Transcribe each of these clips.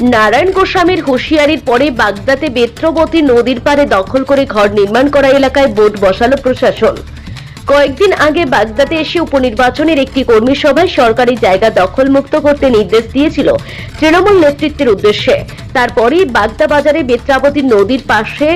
নারায়ণ গোস্বামীর হুঁশিয়ারির পরে বাগদাতে বেত্রবতী নদীর পারে দখল করে ঘর নির্মাণ করা এলাকায় বোট বসালো প্রশাসন। কয়েকদিন আগে বাগদাতে এসে উপনির্বাচনের একটি কর্মী সভায় সরকারি জায়গা দখলমুক্ত করতে নির্দেশ দিয়েছিল তৃণমূল নেতৃত্বের উদ্দেশ্যে। তারপরেই বাগদা বাজারে বেত্রাবতী নদীর পাশে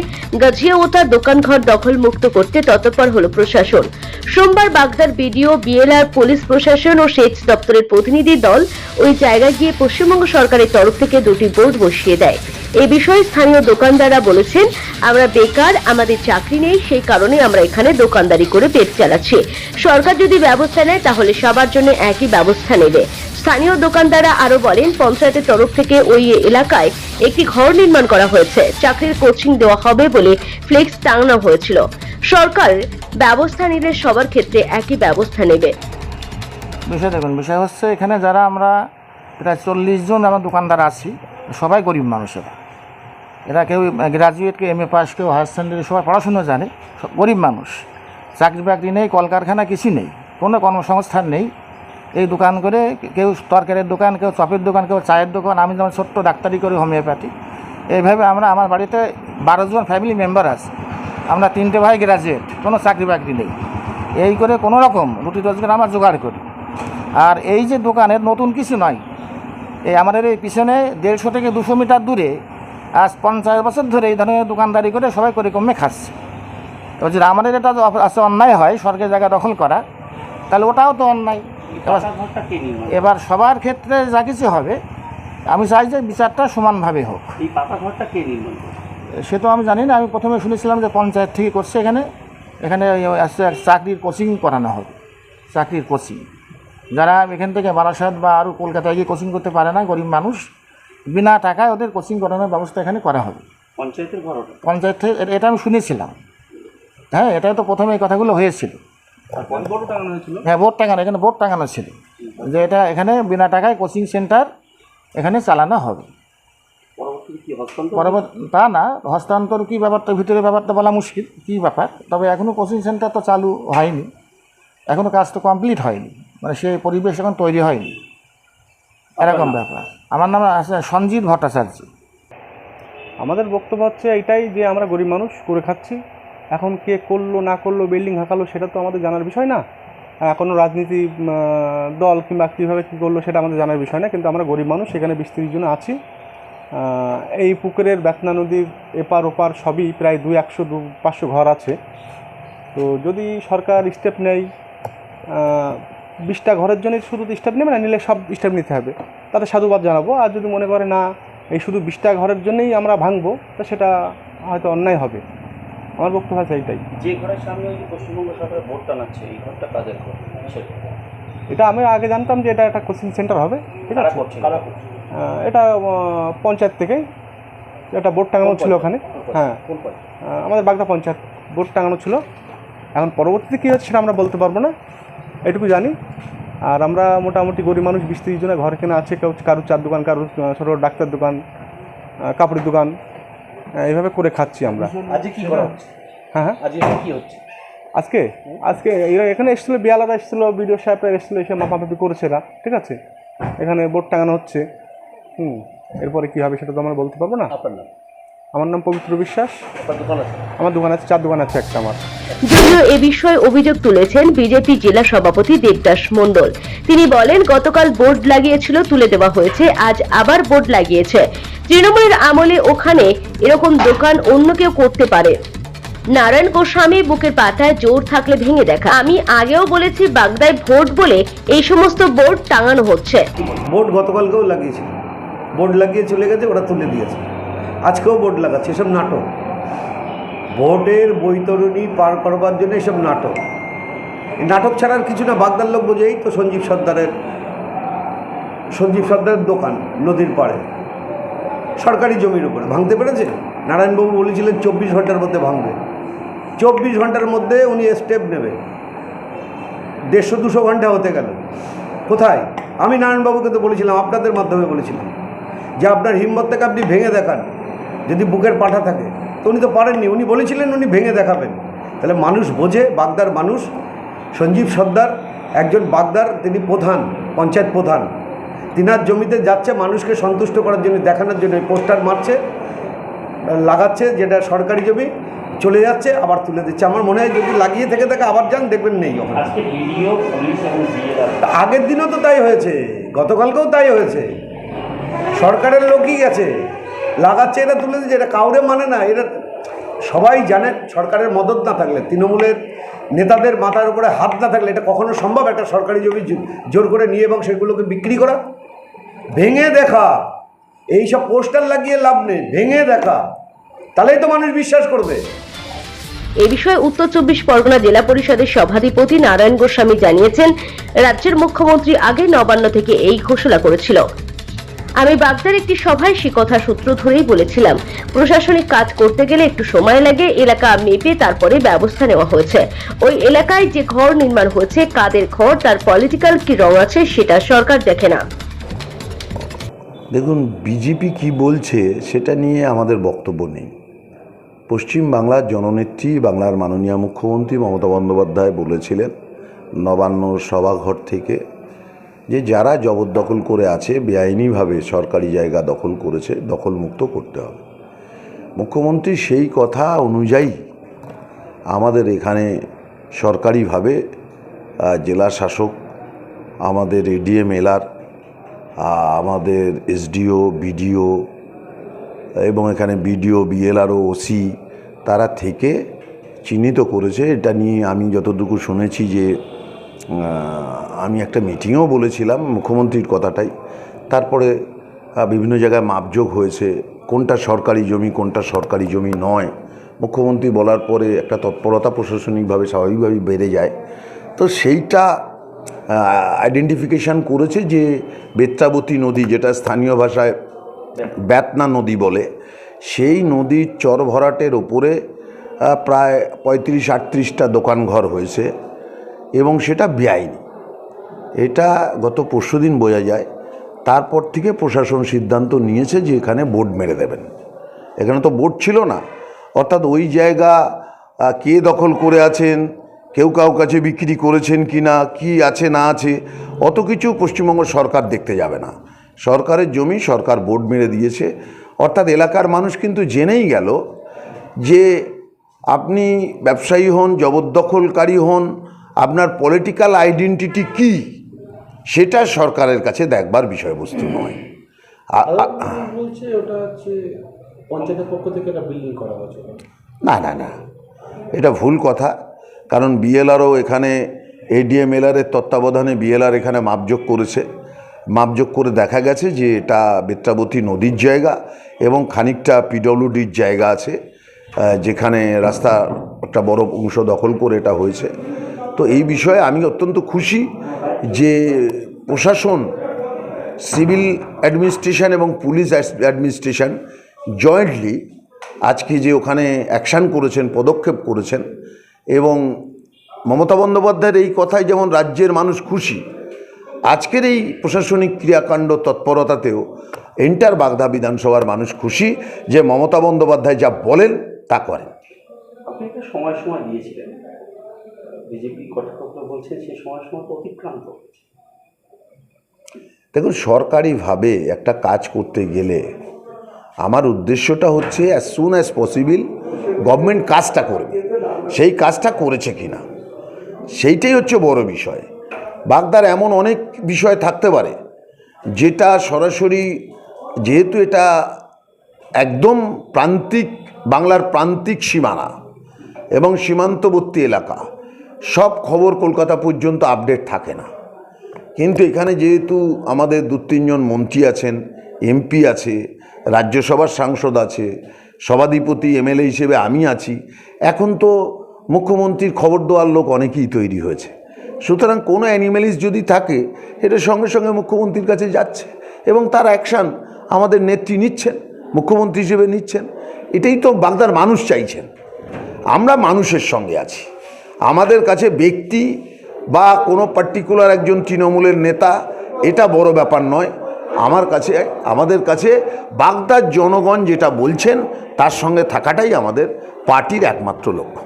গাজিয়া ও তার দোকানঘর দখলমুক্ত করতে তৎপর হল প্রশাসন। সোমবার বাগদার বিডিও, বিএলআর পুলিশ প্রশাসন ও সেচ দপ্তরের প্রতিনিধি দল ওই জায়গায় গিয়ে পশ্চিমবঙ্গ সরকারের তরফ থেকে দুটি বোর্ড বসিয়ে দেয়। এ বিষয়ে স্থানীয় দোকানদাররা বলেছেন, আমরা বেকার, আমাদের চাকরি নেই, সেই কারণে আমরা এখানে দোকানদারি করে পেট চালাচ্ছি। সরকার যদি ব্যবস্থা নেয়, তাহলে সবার জন্য একই ব্যবস্থা নেবে। স্থানীয় দোকানদাররা আরও বলেন, পঞ্চায়েতের তরফ থেকে ওই এলাকায় একটি ঘর নির্মাণ করা হয়েছে। চাকরির কোচিং দেওয়া হবে বলে ফ্লেক্স টাঙানো হয়েছিল। সরকার ব্যবস্থা নিলে সবার ক্ষেত্রে একই ব্যবস্থা নেবে। বিষয় দেখুন, বিষয় হচ্ছে এখানে যারা আমরা প্রায় চল্লিশ জন আমার দোকানদার আছি, সবাই গরিব মানুষেরা। এরা কেউ গ্রাজুয়েট কেউ এম এ পাস কেউ হায়ার সেকেন্ডারি সবাই পড়াশুনো জানে, সব গরিব মানুষ। চাকরি বাকরি নেই, কলকারখানা কিছু নেই, কোনো কর্মসংস্থান নেই। এই দোকান করে কেউ তরকারির দোকান, কেউ চপের দোকান, কেউ চায়ের দোকান, আমি যেমন ছোট্ট ডাক্তারি করি, হোমিওপ্যাথি। এইভাবে আমরা আমার বাড়িতে বারো জন ফ্যামিলি মেম্বার আছে। আমরা তিনটে ভাই গ্রাজুয়েট কোনো চাকরি বাকরি নেই। এই করে কোনো রকম রুটি রোজগার আমরা জোগাড় করি। আর এই যে দোকানের নতুন কিছু নয়, এই আমাদের এই পিছনে দেড়শো থেকে দুশো মিটার দূরে আজ পঞ্চাশ বছর ধরে এই ধরনের দোকানদারি করে সবাই করে কমে খাচ্ছে। তো যদি আমাদের এটা আছে অন্যায় হয় সরকারি জায়গা দখল করা তাহলে ওটাও তো অন্যায়। এবার সবার ক্ষেত্রে যা কিছু হবে আমি চাই যে বিচারটা সমানভাবে হোক? সে তো আমি জানি না আমি প্রথমে শুনেছিলাম যে পঞ্চায়েত থেকে করছে এখানে। এখানে চাকরির কোচিং করানো হবে চাকরির কোচিং। যারা এখান থেকে বারাসাত বা আরও কলকাতায় গিয়ে কোচিং করতে পারে না গরিব মানুষ বিনা টাকায় ওদের কোচিং করানোর ব্যবস্থা এখানে করা হবে। পঞ্চায়েতের ঘর ওটা পঞ্চায়েত থেকে এটা আমি শুনেছিলাম। হ্যাঁ এটা তো প্রথমে এই কথাগুলো হয়েছিল। হ্যাঁ বোর্ড টাঙানো এখানে বোর্ড টাঙানো ছিল। যে এটা এখানে বিনা টাকায় কোচিং সেন্টার এখানে চালানো হবে। তা না হস্তান্তর কী ব্যাপারটা ভিতরে ব্যাপারটা বলা মুশকিল কী ব্যাপার? তবে এখনও কোচিং সেন্টার তো চালু হয়নি। এখনও কাজ তো কমপ্লিট হয়নি। মানে সেই পরিবেশ এখন তৈরি হয়নি। এরকম ব্যাপার। আমার নাম আছে সঞ্জিত ভট্টাচার্য। আমাদের বক্তব্য হচ্ছে এটাই যে আমরা গরিব মানুষ, করে খাচ্ছি। এখন কে করল, না করল, বিল্ডিং হাঁকালো, সেটা তো আমাদের জানার বিষয় না। কোনো রাজনীতি দল কিংবা কীভাবে কী করল, সেটা আমাদের জানার বিষয় না। কিন্তু আমরা গরিব মানুষ সেখানে বিশ তিরিশ জন আছি। এই পুকুরের বেতনা নদীর এপার ওপার সবই প্রায় দুই একশো, দু পাঁচশো ঘর আছে। তো যদি সরকার স্টেপ নেয় বিশটা ঘরের জন্য শুধু স্টেপ নেবে না নিলে সব স্টেপ নিতে হবে। তাতে সাধুবাদ জানাব। আর যদি মনে করে না এই শুধু বিশটা ঘরের জন্যই আমরা ভাঙবো তা সেটা হয়তো অন্যায় হবে। আমার বক্তব্য আছে এইটাই। যে ঘরের সামনে ওই পশ্চিমবঙ্গ ভোট টানাচ্ছে এই ঘরটা কাদের ঘর এটা আমি আগে জানতাম যে এটা একটা কোচিং সেন্টার হবে। ঠিক আছে? এটা পঞ্চায়েত থেকেই একটা বোর্ড টাঙানো ছিল ওখানে। হ্যাঁ। আমাদের বাগদা পঞ্চায়েত বোর্ড টাঙানো ছিল। এখন পরবর্তীতে কী হচ্ছে সেটা আমরা বলতে পারব না। এটুকু জানি। আর আমরা মোটামুটি গরিব মানুষ বিশ তিরিশ জনের ঘর কেনা আছে কেউ কারোর চার দোকান কারোর ছোটো ডাক্তার দোকান কাপড়ের দোকান এইভাবে করে খাচ্ছি আমরা। আজকে কি করা হচ্ছে? হ্যাঁ হ্যাঁ। আজকে কি হচ্ছে? আজকে? আজকে এরা এখানে এসেছিল বিয়ালারা এসেছিল বিডিও সাহেবরা এসেছিল এসে মাপামাপি করেছে এরা ঠিক আছে? এখানে বোর্ড টাঙানো হচ্ছে। হুম এরপরে কী হবে সেটা তো আমরা বলতে পারব না? আপনার নাম? আমার নাম পবিত্র বিশ্বাস। আমার দোকান আছে চার দোকান আছে একটা আমার। যদিও এ বিষয়ে অভিযোগ তুলেছেন বিজেপি জেলা সভাপতি দেবদাস মণ্ডল। তিনি বলেন গতকাল বোর্ড লাগিয়েছিল তুলে দেওয়া হয়েছে আজ আবার বোর্ড লাগিয়েছে। তৃণমূলের আমলে ওখানে এরকম দোকান অন্য কেউ করতে পারে। নারায়ণ গোস্বামী বুকের পাতায় জোর থাকলে ভেঙে দেখা। আমি আগেও বলেছি বাগদায় ভোট বলে এই সমস্ত বোর্ড টাঙানো হচ্ছে। বোর্ড গতকালকেও লাগিয়েছিল। বোর্ড লাগিয়ে চলে গেছে ওরা তুলে দিয়েছে। আজকেও বোর্ড লাগাচ্ছে, এসব নাটক। ভোটের বৈতরণী পার করবার জন্য এসব নাটক। এই নাটক ছাড়ার কিছু না, বাগদার লোক বোঝেই তো সঞ্জীব সর্দারের সঞ্জীব সর্দারের দোকান নদীর পাড়ে। সরকারি জমির উপরে। ভাঙতে পেরেছে নারায়ণবাবু বলেছিলেন চব্বিশ ঘণ্টার মধ্যে ভাঙবে। চব্বিশ ঘণ্টার মধ্যে উনি স্টেপ নেবে। দেড়শো দুশো ঘণ্টা হতে গেল। কোথায়? আমি নারায়ণবাবুকে তো বলেছিলাম, আপনাদের মাধ্যমে বলেছিলাম। যে আপনার হিম্মত থেকে আপনি ভেঙে দেখান। যদি বুকের পাঠা থাকে তো উনি তো পারেননি। উনি বলেছিলেন উনি ভেঙে দেখাবেন। তাহলে মানুষ বোঝে বাগদার মানুষ সঞ্জীব সর্দার একজন বাগদার তিনি প্রধান পঞ্চায়েত প্রধান। তিনার জমিতে যাচ্ছে মানুষকে সন্তুষ্ট করার জন্য দেখানোর জন্য পোস্টার মারছে লাগাচ্ছে যেটা সরকারি জমি চলে যাচ্ছে আবার তুলে দিচ্ছে। আমার মনে হয় যদি লাগিয়ে থেকে থাকে আবার যান দেখবেন নেই আগের দিনও তো তাই হয়েছে গতকালকেও তাই হয়েছে। সরকারের লোকই গেছে। লাগাচ্ছে, এটা তুলে দিচ্ছে, এটা কাউরে মানে না, এটা সবাই জানে সরকারের মদত না থাকলে, তৃণমূলের নেতাদের মাথার উপরে হাত না থাকলে এটা কখনো সম্ভব, একটা সরকারি জমি জোর করে নিয়ে এবং সেগুলোকে বিক্রি করা? ভেঙে দেখা এই সব পোস্টার লাগিয়ে লাভ নেই, ভেঙে দেখা, তাহলেই তো মানুষ বিশ্বাস করবে। এ বিষয়ে উত্তর চব্বিশ পরগনা জেলা পরিষদের সভাধিপতি নারায়ণ গোস্বামী জানিয়েছেন, রাজ্যের মুখ্যমন্ত্রী আগে নবান্ন থেকে এই ঘোষণা করেছিল। আমি বাগদার একটি সভায় সে কথা সূত্র ধরেই বলেছিলাম। প্রশাসনিক কাজ করতে গেলে একটু সময় লাগে, এলাকা মেপে তারপরে ব্যবস্থা নেওয়া হয়েছে। ওই এলাকায় যে ঘর নির্মাণ হয়েছে, কাদের ঘর, তার পলিটিক্যাল কি রং আছে, সেটা সরকার দেখে না। দেখুন বিজেপি কি বলছে, সেটা নিয়ে আমাদের বক্তব্য নেই। পশ্চিম বাংলার জননেত্রী, বাংলার মাননীয় মুখ্যমন্ত্রী মমতা বন্দ্যোপাধ্যায় বলেছিলেন নবান্ন সভাঘর থেকে যে যারা জবরদখল করে আছে, বেআইনিভাবে সরকারি জায়গা দখল করেছে, দখলমুক্ত করতে হবে। মুখ্যমন্ত্রী সেই কথা অনুযায়ী আমাদের এখানে সরকারিভাবে জেলা শাসক আমাদের এডিএম এলার আমাদের এসডিও বিডিও এবং এখানে বিডিও বিএলআরও ওসি তারা থেকে চিহ্নিত করেছে। এটা নিয়ে আমি যতটুকু শুনেছি যে আমি একটা মিটিংয়েও বলেছিলাম মুখ্যমন্ত্রীর কথাটাই। তারপরে বিভিন্ন জায়গায় মাপযোগ হয়েছে, কোনটা সরকারি জমি, কোনটা সরকারি জমি নয়। মুখ্যমন্ত্রী বলার পরে একটা তৎপরতা প্রশাসনিকভাবে স্বাভাবিকভাবেই বেড়ে যায়। তো সেইটা আইডেন্টিফিকেশান করেছে যে বেত্রাবতী নদী, যেটা স্থানীয় ভাষায় ব্যাতনা নদী বলে, সেই নদীর চর ভরাটের ওপরে প্রায় পঁয়ত্রিশ আটত্রিশটা দোকানঘর হয়েছে। এবং সেটা বেআইনি। এটা গত পরশুদিন বোঝা যায়। তারপর থেকে প্রশাসন সিদ্ধান্ত নিয়েছে যে এখানে বোর্ড মেরে দেবেন। এখানে তো বোর্ড ছিল না। অর্থাৎ ওই জায়গা কে দখল করে আছেন, কেউ কাউ কাছে বিক্রি করেছেন কি না, কি আছে না আছে, অত কিছু পশ্চিমবঙ্গ সরকার দেখতে যাবে না। সরকারের জমি সরকার বোর্ড মেরে দিয়েছে। অর্থাৎ এলাকার মানুষ কিন্তু জেনেই গেল যে আপনি ব্যবসায়ী হন, জবরদখলকারী হন আপনার পলিটিক্যাল আইডেন্টিটি কি? সেটা সরকারের কাছে দেখবার বিষয়বস্তু নয়। না না না। এটা ভুল কথা। কারণ বিএলআরও এখানে এডিএমএলআরের তত্ত্বাবধানে বিএলআর এখানে মাপযোগ করেছে। মাপযোগ করে দেখা গেছে যে এটা বেত্রাবতী নদীর জায়গা এবং খানিকটা পিডব্লিউডির জায়গা আছে যেখানে রাস্তা একটা বড় অংশ দখল করে এটা হয়েছে। তো এই বিষয়ে আমি অত্যন্ত খুশি যে প্রশাসন, সিভিল অ্যাডমিনিস্ট্রেশন এবং পুলিশ অ্যাডমিনিস্ট্রেশন জয়েন্টলি আজকে যে ওখানে অ্যাকশান করেছেন, পদক্ষেপ করেছেন এবং মমতা বন্দ্যোপাধ্যায়ের এই কথায় যেমন রাজ্যের মানুষ খুশি, আজকের এই প্রশাসনিক ক্রিয়াকাণ্ড তৎপরতাতেও এন্টার বাগদা বিধানসভার মানুষ খুশি যে মমতা বন্দ্যোপাধ্যায় যা বলেন তা করেন। আপনি একটা সময় সময় দিয়েছিলেন। বিজেপি কর্তৃপক্ষ বলছেন সেই সময় সময় অতিক্রান্ত দেখুন, সরকারিভাবে একটা কাজ করতে গেলে আমার উদ্দেশ্যটা হচ্ছে as soon as possible government কাজটা করবে। সেই কাজটা করেছে কি না সেইটাই হচ্ছে বড় বিষয়। বাগদার এমন অনেক বিষয় থাকতে পারে যেটা সরাসরি যেহেতু এটা একদম প্রান্তিক, বাংলার প্রান্তিক সীমানা এবং সীমান্তবর্তী এলাকা সব খবর কলকাতা পর্যন্ত আপডেট থাকে না। কিন্তু এখানে যেহেতু আমাদের দু তিনজন মন্ত্রী আছেন, এমপি আছে, রাজ্যসভার সাংসদ আছে, সভাধিপতি, এমএলএ হিসেবে আমি আছি, এখন তো মুখ্যমন্ত্রীর খবর দেওয়ার লোক অনেকেই তৈরি হয়েছে। সুতরাং কোনো অ্যানিম্যালিস যদি থাকে, এটা সঙ্গে সঙ্গে মুখ্যমন্ত্রীর কাছে যাচ্ছে এবং তার অ্যাকশান আমাদের নেত্রী নিচ্ছেন, মুখ্যমন্ত্রী হিসেবে নিচ্ছেন। এটাই তো বাগদার মানুষ চাইছেন। আমরা মানুষের সঙ্গে আছি। আমাদের কাছে ব্যক্তি বা কোনো পার্টিকুলার একজন তৃণমূলের নেতা, এটা বড় ব্যাপার নয়। আমার কাছে, আমাদের কাছে বাগদার জনগণ যেটা বলছেন, তার সঙ্গে থাকাটাই আমাদের পার্টির একমাত্র লক্ষ্য।